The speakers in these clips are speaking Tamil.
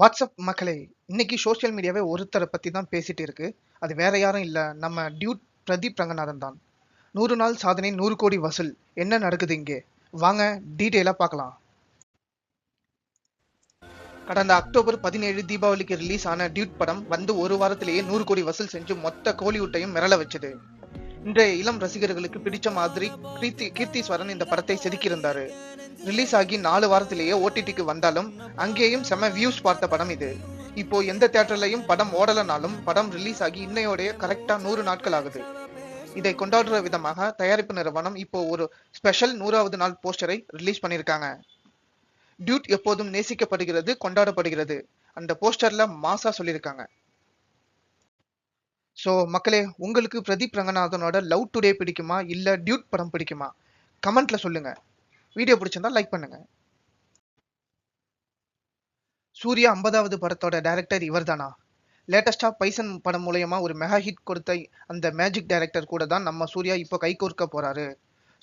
வாட்ஸ்அப் மக்களே இன்னைக்கு சோஷியல் மீடியாவே ஒருத்தரை பற்றி தான் பேசிட்டு இருக்கு. அது வேற யாரும் இல்லை. நம்ம டியூட் பிரதீப் ரங்கநாதன் தான். நூறு நாள் சாதனை நூறு கோடி வசூல். என்ன நடக்குது இங்கே? வாங்க டீட்டெயிலாக பார்க்கலாம். கடந்த அக்டோபர் பதினேழு தீபாவளிக்கு ரிலீஸ் ஆன டியூட் படம் வந்து ஒரு வாரத்திலேயே நூறு கோடி வசூல் செஞ்சு மொத்த கோலிவுட்டையும் மிரள வச்சது. இன்றைய இளம் ரசிகர்களுக்கு பிடிச்ச மாதிரி கீர்த்தி கீர்த்தீஸ்வரன் இந்த படத்தை செதுக்கியிருந்தாரு. ரிலீஸ் ஆகி நாலு வாரத்திலேயே ஓடிடிக்கு வந்தாலும் அங்கேயும் செம வியூஸ் பார்த்த படம் இது. இப்போ எந்த தியேட்டர்லயும் படம் ஓடலனாலும் படம் ரிலீஸ் ஆகி இன்னையோடைய கரெக்டா நூறு நாட்கள் ஆகுது. இதை கொண்டாடுற விதமாக தயாரிப்பு நிறுவனம் இப்போ ஒரு ஸ்பெஷல் நூறாவது நாள் போஸ்டரை ரிலீஸ் பண்ணியிருக்காங்க. டியூட் எப்போதும் நேசிக்கப்படுகிறது கொண்டாடப்படுகிறது. அந்த போஸ்டர்ல மாசா சொல்லியிருக்காங்க. ஸோ மக்களே உங்களுக்கு பிரதீப் ரங்கநாதனோட லவ் டுடே பிடிக்குமா? இல்லை டியூட் படம் பிடிக்குமா? கமெண்ட்ல சொல்லுங்க. வீடியோ பிடிச்சிருந்தா லைக் பண்ணுங்க. சூர்யா ஐம்பதாவது படத்தோட டைரக்டர் இவர்தானா? லேட்டஸ்டாக பைசன் படம் மூலயமா ஒரு மெகா ஹிட் கொடுத்த அந்த மேஜிக் டைரக்டர் கூட தான் நம்ம சூர்யா இப்போ கைகோர்க்க போறாரு.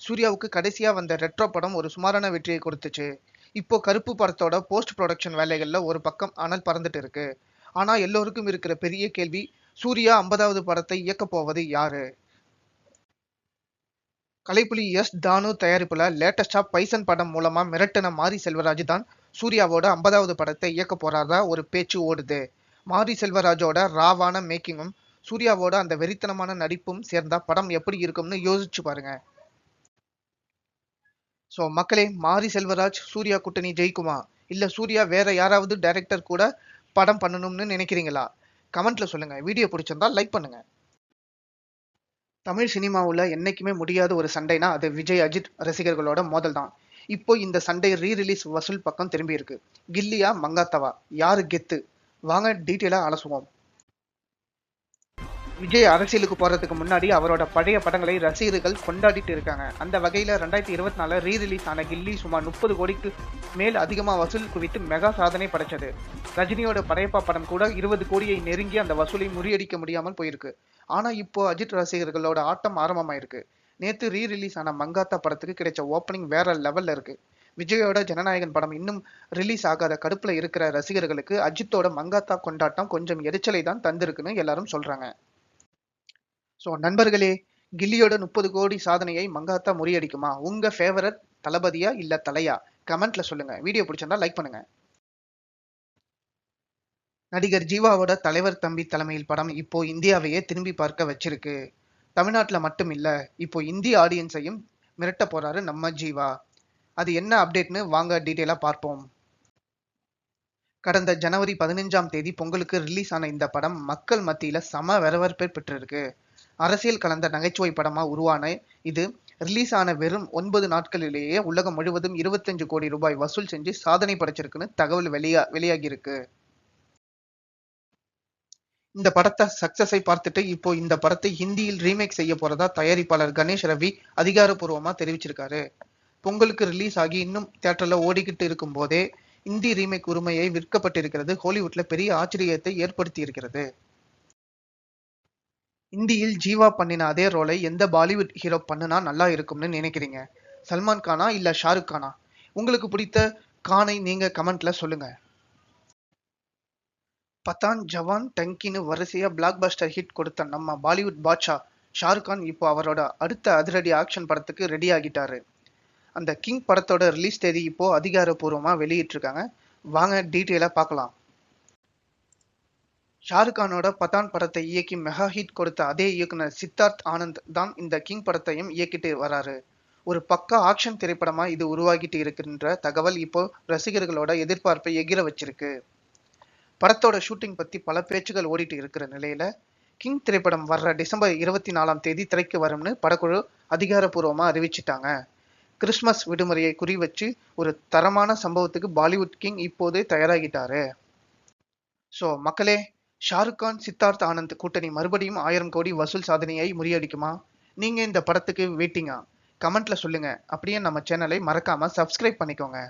சூர்யாவுக்கு கடைசியாக வந்த ரெட்ரோ படம் ஒரு சுமாரான வெற்றியை கொடுத்துச்சு. இப்போ கருப்பு படத்தோட போஸ்ட் ப்ரொடக்ஷன் வேலைகளில் ஒரு பக்கம் அனல் பறந்துட்டு இருக்கு. ஆனால் எல்லோருக்கும் இருக்கிற பெரிய கேள்வி சூர்யா ஐம்பதாவது படத்தை இயக்க போவது யாரு? கலைப்புலி எஸ் தானு தயாரிப்புல லேட்டஸ்டா பைசன் படம் மூலமா மிரட்டின மாரி செல்வராஜ் தான் சூர்யாவோட ஐம்பதாவது படத்தை இயக்க போறாரா ஒரு பேச்சு ஓடுது. மாரி செல்வராஜோட ராவான மேக்கிங்கும் சூர்யாவோட அந்த வெறித்தனமான நடிப்பும் சேர்ந்தா படம் எப்படி இருக்கும்னு யோசிச்சு பாருங்க. ஸோ மக்களே மாரி செல்வராஜ் சூர்யா கூட்டணி ஜெயிக்குமா? இல்ல சூர்யா வேற யாராவது டைரக்டர் கூட படம் பண்ணணும்னு நினைக்கிறீங்களா? கமெண்ட்ல சொல்லுங்க. வீடியோ பிடிச்சிருந்தா லைக் பண்ணுங்க. தமிழ் சினிமாவில் என்னைக்குமே முடியாத ஒரு சண்டைனா அது விஜய் அஜித் ரசிகர்களோட மோதல் தான் இப்போ இந்த சண்டை ரீ ரிலீஸ் வசூல் பக்கம் திரும்பி இருக்கு கில்லியா மங்காத்தவா? யாரு கெத்து? வாங்க டீட்டெயிலாக அலசுவோம் விஜய் அரசியலுக்கு போறதுக்கு முன்னாடி அவரோட பழைய படங்களை ரசிகர்கள் கொண்டாடிட்டு இருக்காங்க. அந்த வகையில ரெண்டாயிரத்தி இருபத்தி நாலு ரீ ரிலீஸ் ஆன கில்லி சுமார் முப்பது கோடிக்கு மேல் அதிகமா வசூல் குவித்து மெகா சாதனை படைச்சது. ரஜினியோட படையப்பா படம் கூட இருபது கோடியை நெருங்கி அந்த வசூலை முறியடிக்க முடியாமல் போயிருக்கு. ஆனால் இப்போ அஜித் ரசிகர்களோட ஆட்டம் ஆரம்பமாயிருக்கு. நேற்று ரீ ரிலீஸ் ஆன மங்காத்தா படத்துக்கு கிடைச்ச ஓப்பனிங் வேற லெவல்ல இருக்கு. விஜயோட ஜனநாயகன் படம் இன்னும் ரிலீஸ் ஆகாத கடுப்புல இருக்கிற ரசிகர்களுக்கு அஜித்தோட மங்காத்தா கொண்டாட்டம் கொஞ்சம் எரிச்சலை தான் தந்திருக்குன்னு எல்லாரும் சொல்றாங்க. ஸோ நண்பர்களே கில்லியோட முப்பது கோடி சாதனையை மங்காத்தா முறியடிக்குமா? உங்க ஃபேவரட் தளபதியா இல்ல தலையா? கமெண்ட்ல சொல்லுங்க. வீடியோ பிடிச்சிருந்தா லைக் பண்ணுங்க. நடிகர் ஜீவாவோட தலைவர் தம்பி தலைமையில் படம் இப்போ இந்தியாவையே திரும்பி பார்க்க வச்சிருக்கு. தமிழ்நாட்டில் மட்டும் இல்லை இப்போ இந்திய ஆடியன்ஸையும் மிரட்ட போறாரு நம்ம ஜீவா. அது என்ன அப்டேட்னு வாங்க டீட்டெயிலாக பார்ப்போம். கடந்த ஜனவரி பதினஞ்சாம் தேதி பொங்கலுக்கு ரிலீஸ் ஆன இந்த படம் மக்கள் மத்தியில் சம வரவேற்பை பெற்றிருக்கு. அரசியல் கலந்த நகைச்சுவை படமாக உருவான இது ரிலீஸ் ஆன வெறும் ஒன்பது நாட்களிலேயே உலகம் முழுவதும் இருபத்தஞ்சு கோடி ரூபாய் வசூல் செஞ்சு சாதனை படைச்சிருக்குன்னு தகவல் வெளியா வெளியாகியிருக்கு. இந்த படத்தை சக்சஸை பார்த்துட்டு இப்போ இந்த படத்தை ஹிந்தியில் ரீமேக் செய்ய போறதா தயாரிப்பாளர் கணேஷ் ரவி அதிகாரப்பூர்வமா தெரிவிச்சிருக்காரு. பொங்கலுக்கு ரிலீஸ் ஆகி இன்னும் தியேட்டர்ல ஓடிக்கிட்டு இருக்கும் போதே இந்தி ரீமேக் உரிமையை விற்கப்பட்டிருக்கிறது ஹாலிவுட்ல பெரிய ஆச்சரியத்தை ஏற்படுத்தி இருக்கிறது இந்தியில் ஜீவா பண்ணின அதே ரோலை எந்த பாலிவுட் ஹீரோ பண்ணுனா நல்லா இருக்கும்னு நினைக்கிறீங்க? சல்மான் கானா இல்ல ஷாருக் கானா? உங்களுக்கு பிடித்த கானை நீங்க கமெண்ட்ல சொல்லுங்க. பத்தான் ஜவான் டங்கின்னு வரிசையா பிளாக் பஸ்டர் ஹிட் கொடுத்த நம்ம பாலிவுட் பாட்ஷா ஷாருக்கான் இப்போ அவரோட அடுத்த அதிரடி ஆக்ஷன் படத்துக்கு ரெடி ஆகிட்டாரு. அந்த கிங் படத்தோட ரிலீஸ் தேதி இப்போ அதிகாரப்பூர்வமாக வெளியிட்டிருக்காங்க. வாங்க டீட்டெயிலாக பார்க்கலாம். ஷாருக்கானோட பதான் படத்தை இயக்கி மெகா ஹிட் கொடுத்த அதே இயக்குனர் சித்தார்த் ஆனந்த் தான் இந்த கிங் படத்தையும் இயக்கிட்டு வராரு. ஒரு பக்கா ஆக்ஷன் திரைப்படமா இது உருவாகிட்டு இருக்கின்ற தகவல் இப்போ ரசிகர்களோட எதிர்பார்ப்பை எகிர வச்சிருக்கு. படத்தோட ஷூட்டிங் பத்தி பல பேச்சுகள் ஓடிட்டு இருக்கிற நிலையில கிங் திரைப்படம் வர்ற டிசம்பர் இருபத்தி நாலாம் தேதி திரைக்கு வரும்னு படக்குழு அதிகாரப்பூர்வமாக அறிவிச்சிட்டாங்க. கிறிஸ்மஸ் விடுமுறையை குறி வச்சு ஒரு தரமான சம்பவத்துக்கு பாலிவுட் கிங் இப்போதே தயாராகிட்டாரு. ஸோ மக்களே ஷாருக் கான் சித்தார்த் ஆனந்த் கூட்டணி மறுபடியும் ஆயிரம் கோடி வசூல் சாதனையை முறியடிக்குமா? நீங்கள் இந்த படத்துக்கு வெயிட்டிங்கா? கமெண்ட்ல சொல்லுங்க. அப்படியே நம்ம சேனலை மறக்காம சப்ஸ்கிரைப் பண்ணிக்கோங்க.